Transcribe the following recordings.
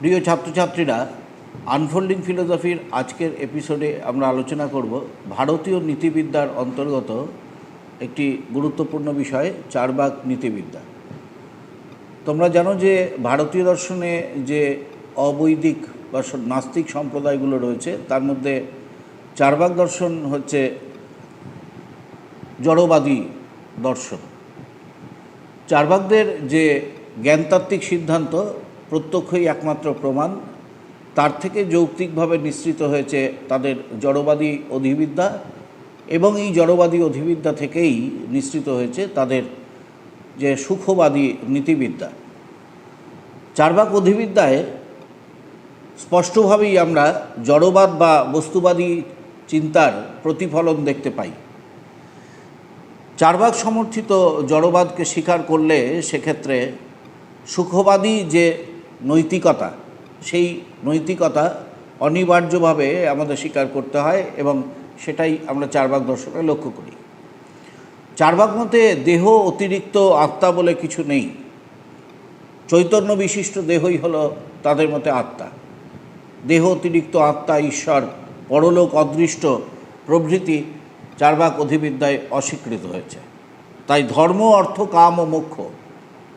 প্রিয় ছাত্রছাত্রীরা আনফোল্ডিং ফিলোসফির আজকের এপিসোডে আমরা আলোচনা করব ভারতীয় নীতিবিদ্যার অন্তর্গত একটি গুরুত্বপূর্ণ বিষয়, চারবাক নীতিবিদ্যা। তোমরা জানো যে ভারতীয় দর্শনে যে অবৈদিক বা নাস্তিক সম্প্রদায়গুলো রয়েছে, তার মধ্যে চারবাক দর্শন হচ্ছে জড়বাদী দর্শন। চারবাকদের যে জ্ঞানতাত্ত্বিক সিদ্ধান্ত প্রত্যক্ষই একমাত্র প্রমাণ। তার থেকে যৌক্তিকভাবে নিঃসৃত হয়েছে তাদের জড়বাদী অধিবিদ্যা এবং এই জড়বাদী অধিবিদ্যা থেকেই নিশ্চিত হয়েছে তাদের যে সুখবাদী নীতিবিদ্যা। চারবাক অধিবিদ্যায় স্পষ্টভাবেই আমরা জড়বাদ বা বস্তুবাদী চিন্তার প্রতিফলন দেখতে পাই। চারবাক সমর্থিত জড়বাদকে স্বীকার করলে সেক্ষেত্রে সুখবাদী যে নৈতিকতা, সেই নৈতিকতা অনিবার্যভাবে আমাদের স্বীকার করতে হয় এবং সেটাই আমরা চারবাক দর্শনে লক্ষ্য করি। চারবাক মতে দেহ অতিরিক্ত আত্মা বলে কিছু নেই। চৈতন্য বিশিষ্ট দেহই হলো তাদের মতে আত্মা। দেহ অতিরিক্ত আত্মা, ঈশ্বর, পরলোক অদৃষ্ট প্রভৃতি চারবাক অধিবিদ্যায় অস্বীকৃত হয়েছে। তাই ধর্ম, অর্থ, কাম ও মোক্ষ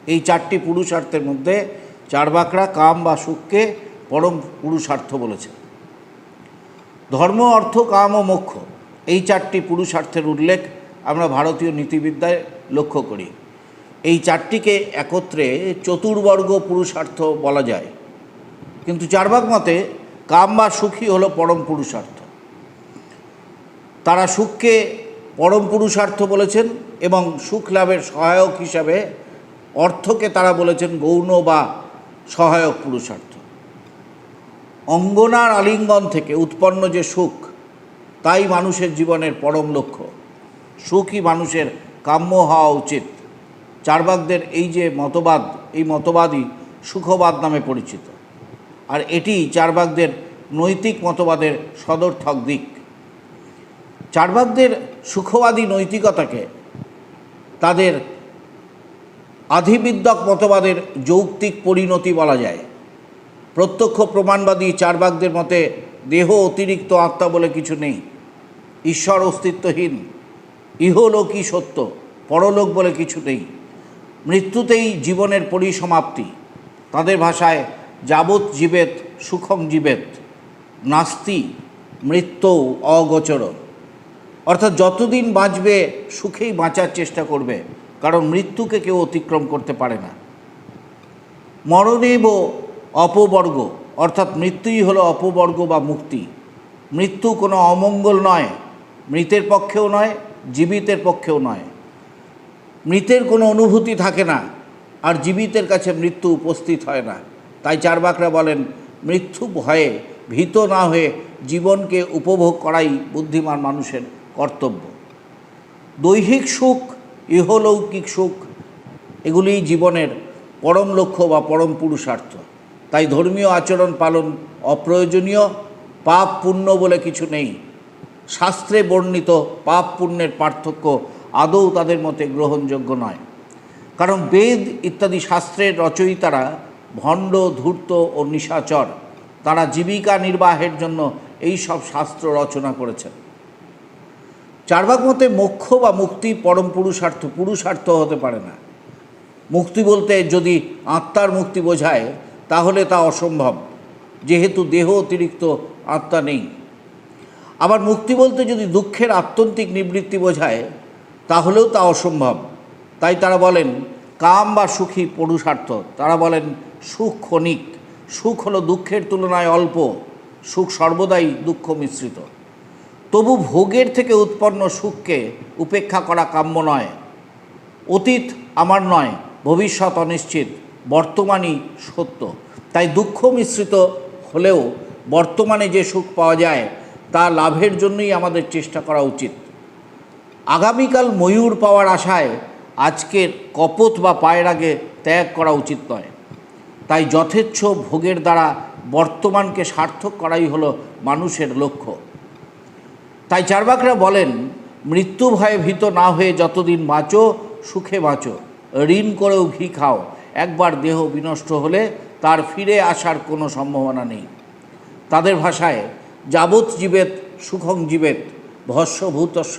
এই চারটি পুরুষার্থের মধ্যে চারবাকরা কাম বা সুখকে পরম পুরুষার্থ বলেছে। ধর্ম, অর্থ, কাম ও মোক্ষ, এই চারটি পুরুষার্থের উল্লেখ আমরা ভারতীয় নীতিবিদ্যায় লক্ষ্য করি। এই চারটিকে একত্রে চতুর্বর্গ পুরুষার্থ বলা যায়। কিন্তু চারবাক মতে, কাম বা সুখী হলো পরম পুরুষার্থ। তারা সুখকে পরম পুরুষার্থ বলেছেন এবং সুখ লাভের সহায়ক হিসাবে অর্থকে তারা বলেছেন গৌণ বা সহায়ক পুরুষার্থ। অঙ্গনার আলিঙ্গন থেকে উৎপন্ন যে সুখ, তাই মানুষের জীবনের পরম লক্ষ্য। সুখই মানুষের কাম্য হওয়া উচিত। চারবাকদের এই যে মতবাদ, এই মতবাদই সুখবাদ নামে পরিচিত। আর এটি চারবাকদের নৈতিক মতবাদের সদর্থক দিক। চারবাকদের সুখবাদী নৈতিকতাকে তাদের আধিবিদ্যক মতবাদের যৌক্তিক পরিণতি বলা যায়। প্রত্যক্ষ প্রমাণবাদী চারবাগদের মতে দেহ অতিরিক্ত আত্মা বলে কিছু নেই। ঈশ্বর অস্তিত্বহীন, ইহলোকই সত্য, পরলোক বলে কিছু নেই। মৃত্যুতেই জীবনের পরিসমাপ্তি, তাদের ভাষায় যাবৎ জীবেত, সুখং জীবেত, নাস্তি, মৃত্যু অগোচর। অর্থাৎ যতদিন বাঁচবে, সুখেই বাঁচার চেষ্টা করবে। কারণ মৃত্যুকে কেউ অতিক্রম করতে পারে না। মরণেব অপবর্গ, অর্থাৎ মৃত্যুই হলো অপবর্গ বা মুক্তি। মৃত্যু কোনো অমঙ্গল নয়, মৃতের পক্ষেও নয়, জীবিতের পক্ষেও নয়। মৃতের কোনো অনুভূতি থাকে না, আর জীবিতের কাছে মৃত্যু উপস্থিত হয় না। তাই চারবাকরা বলেন, মৃত্যু ভয়ে, ভীত না হয়ে জীবনকে উপভোগ করাই বুদ্ধিমান মানুষের কর্তব্য। দৈহিক সুখ ইহলৌকিক সুখ, এগুলিই জীবনের পরম লক্ষ্য বা পরম পুরুষার্থ। তাই ধর্মীয় আচরণ পালন অপ্রয়োজনীয়, পাপ পুণ্য বলে কিছু নেই। শাস্ত্রে বর্ণিত পাপ পুণ্যের পার্থক্য আদৌ তাদের মতে গ্রহণযোগ্য নয়। কারণ বেদ ইত্যাদি শাস্ত্রের রচয়িতারা ভণ্ড, ধূর্ত ও নিশাচর, তারা জীবিকা নির্বাহের জন্য এই সব শাস্ত্র রচনা করেছেন। চারবাক মতে মোক্ষ বা মুক্তি পরম পুরুষার্থ পুরুষার্থ হতে পারে না। মুক্তি বলতে যদি আত্মার মুক্তি বোঝায়, তাহলে তা অসম্ভব। যেহেতু দেহ অতিরিক্ত আত্মা নেই। আবার মুক্তি বলতে যদি দুঃখের আত্যন্তিক নিবৃত্তি বোঝায়, তাহলেও তা অসম্ভব। তাই তারা বলেন, কাম বা সুখী পুরুষার্থ। তারা বলেন, সুখ ক্ষণিক। সুখ হলো দুঃখের তুলনায় অল্প। সুখ সর্বদাই দুঃখ মিশ্রিত। তবু ভোগের থেকে উৎপন্ন সুখকে উপেক্ষা করা কাম্য নয়। অতীত আমার নয়, ভবিষ্যৎ অনিশ্চিত, বর্তমানই সত্য। তাই দুঃখ মিশ্রিত হলেও বর্তমানে যে সুখ পাওয়া যায়, তা লাভের জন্যই আমাদের চেষ্টা করা উচিত। আগামীকাল ময়ূর পাওয়ার আশায় আজকের কপত বা পায়ের আগে ত্যাগ করা উচিত নয়। তাই যথেচ্ছ ভোগের দ্বারা বর্তমানকে সার্থক করাই হলো মানুষের লক্ষ্য। তাই চারবাকরা বলেন, মৃত্যু ভয়ে ভীত না হয়ে যতদিন বাঁচো, সুখে বাঁচো। ঋণ করেও ঘি খাও। একবার দেহ বিনষ্ট হলে তার ফিরে আসার কোনো সম্ভাবনা নেই। তাদের ভাষায়, যাবৎ জীবেত সুখং জীবেত ভস্য ভূতস্য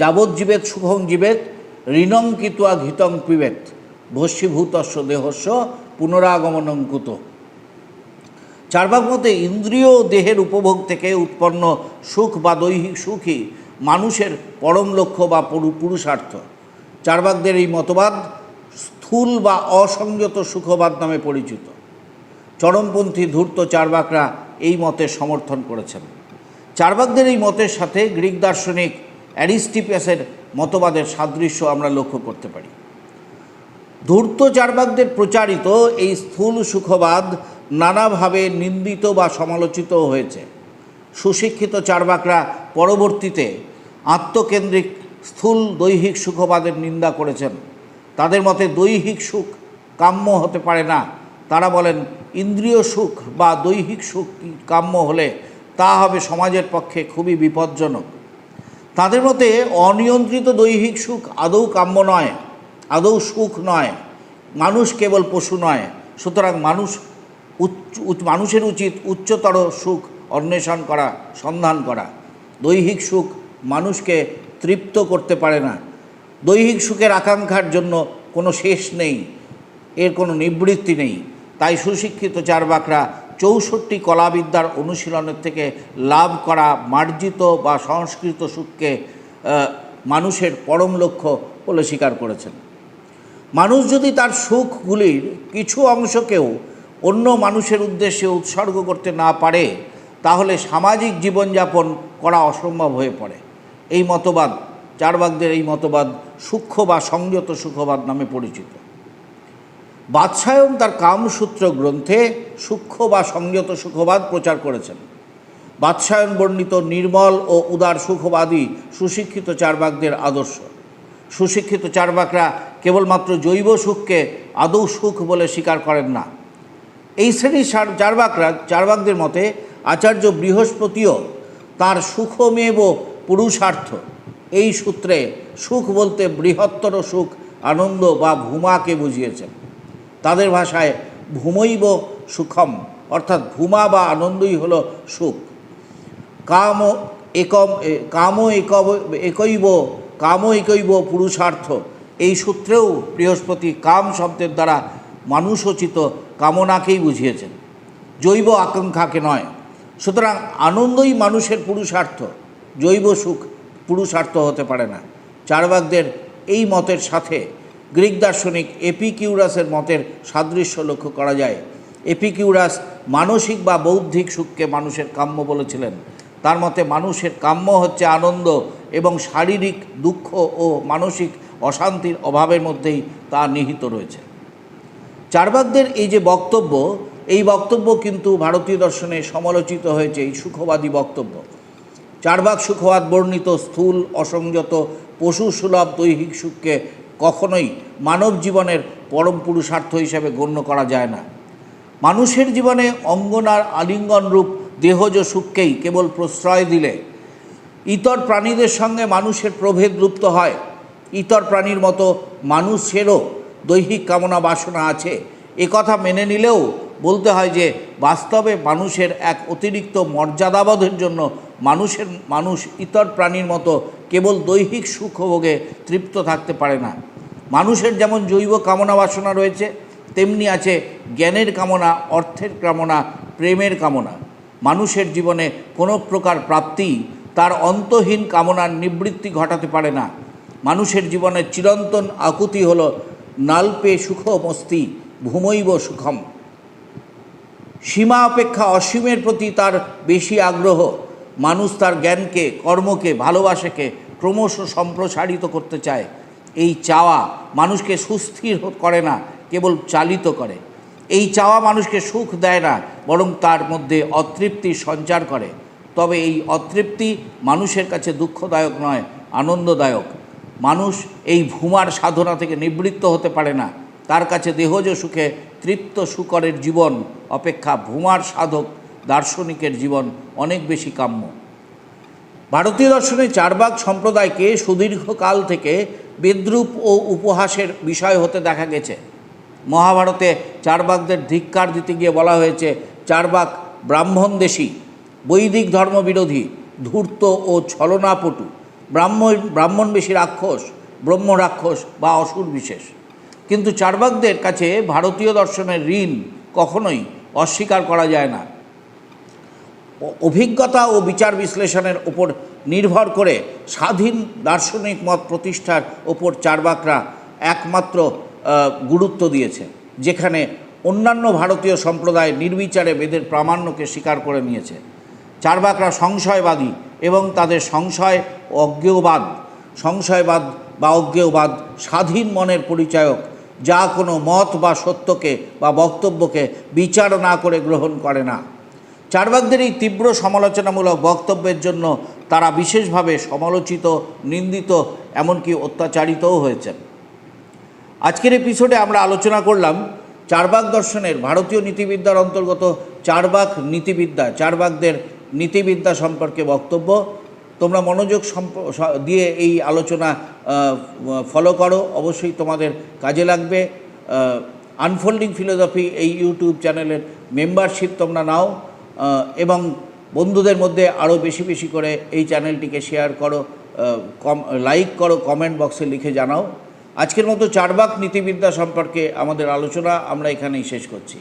যাবৎ জীবেত সুখং জীবেত ঋণং কিতুয়া ঘিতং পিবেত ভস্মীভূতস্য দেহস্য পুনরাগমনঙ্কুত চারবাক মতে ইন্দ্রিয় দেহের উপভোগ থেকে উৎপন্ন সুখ বা দৈহিক সুখই মানুষের পরম লক্ষ্য বা পুরু- পুরুষার্থ। চারবাকদের এই মতবাদ স্থূল বা অসংযত সুখবাদ নামে পরিচিত। চরমপন্থী ধূর্ত চারবাকরা এই মতের সমর্থন করেছেন। চারবাকদের এই মতের সাথে গ্রিক দার্শনিক অ্যারিস্টিপিয়াসের মতবাদের সাদৃশ্য আমরা লক্ষ্য করতে পারি। ধূর্ত চারবাকদের প্রচারিত এই স্থূল সুখবাদ নানাভাবে নিন্দিত বা সমালোচিত হয়েছে। সুশিক্ষিত চারবাকরা পরবর্তীতে আত্মকেন্দ্রিক স্থূল দৈহিক সুখবাদের নিন্দা করেছেন। তাদের মতে দৈহিক সুখ কাম্য হতে পারে না। তারা বলেন, ইন্দ্রিয় সুখ বা দৈহিক সুখ কাম্য হলে তা হবে সমাজের পক্ষে খুবই বিপজ্জনক। তাদের মতে অনিয়ন্ত্রিত দৈহিক সুখ আদৌ কাম্য নয়, আদৌ সুখ নয়। মানুষ কেবল পশু নয়, সুতরাং মানুষ উচ্চ মানুষের উচিত উচ্চতর সুখ অন্বেষণ করা, সন্ধান করা। দৈহিক সুখ মানুষকে তৃপ্ত করতে পারে না। দৈহিক সুখের আকাঙ্ক্ষার জন্য কোনো শেষ নেই, এর কোনো নিবৃত্তি নেই। তাই সুশিক্ষিত চারবাকরা চৌষট্টি কলাবিদ্যার অনুশীলনের থেকে লাভ করা মার্জিত বা সংস্কৃত সুখকে মানুষের পরম লক্ষ্য বলে স্বীকার করেছেন। মানুষ যদি তার সুখগুলির কিছু অংশকেও অন্য মানুষের উদ্দেশ্যে উৎসর্গ করতে না পারে, তাহলে সামাজিক জীবনযাপন করা অসম্ভব হয়ে পড়ে। এই মতবাদ, চারবাগদের এই মতবাদ সূক্ষ্ম বা সংযত সুখবাদ নামে পরিচিত। বাদশায়ন তার কামসূত্র গ্রন্থে সূক্ষ্ম বা সংযত সুখবাদ প্রচার করেছেন। বাদশায়ন বর্ণিত নির্মল ও উদার সুখবাদী সুশিক্ষিত চারবাকদের আদর্শ। সুশিক্ষিত চারবাকরা কেবলমাত্র জৈব সুখকে আদৌ সুখ বলে স্বীকার করেন না। এই শ্রেণির চার- চারবাকরা চারবাকদের মতে আচার্য বৃহস্পতিও তার সুখমেব পুরুষার্থ। এই সূত্রে সুখ বলতে বৃহত্তর সুখ, আনন্দ বা ভূমাকে বুঝিয়েছেন। তাদের ভাষায় ভূমৈব সুখম, অর্থাৎ ভূমা বা আনন্দই হলো সুখ। কাম একম কাম একব একৈব কাম একৈব পুরুষার্থ। এই সূত্রেও বৃহস্পতি কাম শব্দের দ্বারা মানুষোচিত কামনাকেই বুঝিয়েছেন। জৈব আকাঙ্ক্ষাকে নয়। সুতরাং আনন্দই মানুষের পুরুষার্থ। জৈব সুখ পুরুষার্থ হতে পারে না। চারবাকদের এই মতের সাথে গ্রিক দার্শনিক এপিকিউরাসের মতের সাদৃশ্য লক্ষ্য করা যায়। এপিকিউরাস মানসিক বা বৌদ্ধিক সুখকে মানুষের কাম্য বলেছিলেন। তার মতে মানুষের কাম্য হচ্ছে আনন্দ এবং শারীরিক দুঃখ ও মানসিক অশান্তির অভাবের মধ্যেই তা নিহিত রয়েছে। চারবাকদের এই যে বক্তব্য, এই বক্তব্য কিন্তু ভারতীয় দর্শনে সমালোচিত হয়েছে, এই সুখবাদী বক্তব্য। চারবাক সুখবাদ বর্ণিত স্থূল, অসংযত, পশু সুলভ দৈহিক সুখকে কখনোই মানব জীবনের পরম পুরুষার্থ হিসেবে গণ্য করা যায় না। মানুষের জীবনে অঙ্গনার আলিঙ্গন রূপ দেহজ সুখকেই কেবল প্রশ্রয় দিলে। ইতর প্রাণীদের সঙ্গে মানুষের প্রভেদ লুপ্ত হয়। ইতর প্রাণীর মতো মানুষেরও দৈহিক কামনা বাসনা আছে। এ কথা মেনে নিলেও বলতে হয় যে বাস্তবে মানুষের এক অতিরিক্ত মর্যাদাবোধের জন্য মানুষের, মানুষ ইতর প্রাণীর মতো কেবল দৈহিক সুখভোগে তৃপ্ত থাকতে পারে না। মানুষের যেমন জৈব কামনা বাসনা রয়েছে, তেমনি আছে জ্ঞানের কামনা, অর্থের কামনা, প্রেমের কামনা। মানুষের জীবনে কোনো প্রকার প্রাপ্তি তার অন্তহীন কামনার নিবৃত্তি ঘটাতে পারে না। মানুষের জীবনের চিরন্তন আকুতি হল নাল্পে সুখমস্তি। ভূমৈব সুখম। সীমা অপেক্ষা অসীমের প্রতি তার বেশি আগ্রহ। মানুষ তার জ্ঞানকে, কর্মকে, ভালোবাসাকে ক্রমশ সম্প্রসারিত করতে চায়। এই চাওয়া মানুষকে সুস্থির করে না, কেবল চালিত করে। এই চাওয়া মানুষকে সুখ দেয় না, বরং তার মধ্যে অতৃপ্তির সঞ্চার করে। তবে এই অতৃপ্তি মানুষের কাছে দুঃখদায়ক নয়, আনন্দদায়ক। মানুষ এই ভূমার সাধনা থেকে নিবৃত্ত হতে পারে না। তার কাছে দেহজ সুখে, তৃপ্ত সুকরের জীবন অপেক্ষা ভূমার সাধক, দার্শনিকের জীবন অনেক বেশি কাম্য। ভারতীয় দর্শনে চারবাক সম্প্রদায়কে সুদীর্ঘকাল থেকে বিদ্রুপ ও উপহাসের বিষয় হতে দেখা গেছে। মহাভারতে চারবাকদের ধিক্কার দিতে গিয়ে বলা হয়েছে চারবাক ব্রাহ্মণ দেশী বৈদিক ধর্মবিরোধী, ধূর্ত ও ছলনাপটু, ব্রাহ্মণ, ব্রাহ্মণবেশী রাক্ষস ব্রহ্ম রাক্ষস বা অসুর বিশেষ কিন্তু চারবাকদের কাছে ভারতীয় দর্শনের ঋণ কখনোই অস্বীকার করা যায় না। অভিজ্ঞতা ও বিচার বিশ্লেষণের ওপর নির্ভর করে স্বাধীন দার্শনিক মত প্রতিষ্ঠার ওপর চারবাকরা একমাত্র গুরুত্ব দিয়েছে, যেখানে অন্যান্য ভারতীয় সম্প্রদায় নির্বিচারে বেদের প্রামাণ্যকে স্বীকার করে নিয়েছে। চারবাকরা সংশয়বাদী এবং তাদের সংশয় অজ্ঞেয়বাদ, সংশয়বাদ বা অজ্ঞেয়বাদ স্বাধীন মনের পরিচায়ক যা কোনো মত বা সত্যকে বা বক্তব্যকে বিচার না করে গ্রহণ করে না। চারবাকদের এই তীব্র সমালোচনামূলক বক্তব্যের জন্য তারা বিশেষভাবে সমালোচিত, নিন্দিত, এমনকি অত্যাচারিতও হয়েছেন। আজকের এপিসোডে আমরা আলোচনা করলাম চারবাক দর্শনের ভারতীয় নীতিবিদ্যার অন্তর্গত চারবাক নীতিবিদ্যা চারবাকদের নীতিবিদ্যা সম্পর্কে বক্তব্য। তোমরা মনোযোগ দিয়ে এই আলোচনা ফলো করো। অবশ্যই তোমাদের কাজে লাগবে। আনফোল্ডিং ফিলোসফি এই ইউটিউব চ্যানেলের মেম্বারশিপ তোমরা নাও। এবং বন্ধুদের মধ্যে আরও বেশি বেশি করে এই চ্যানেলটিকে শেয়ার করো। কম লাইক করো কমেন্ট বক্সে লিখে জানাও। আজকের মতো চারবাক নীতিবিদ্যা সম্পর্কে আমাদের আলোচনা আমরা এখানেই শেষ করছি।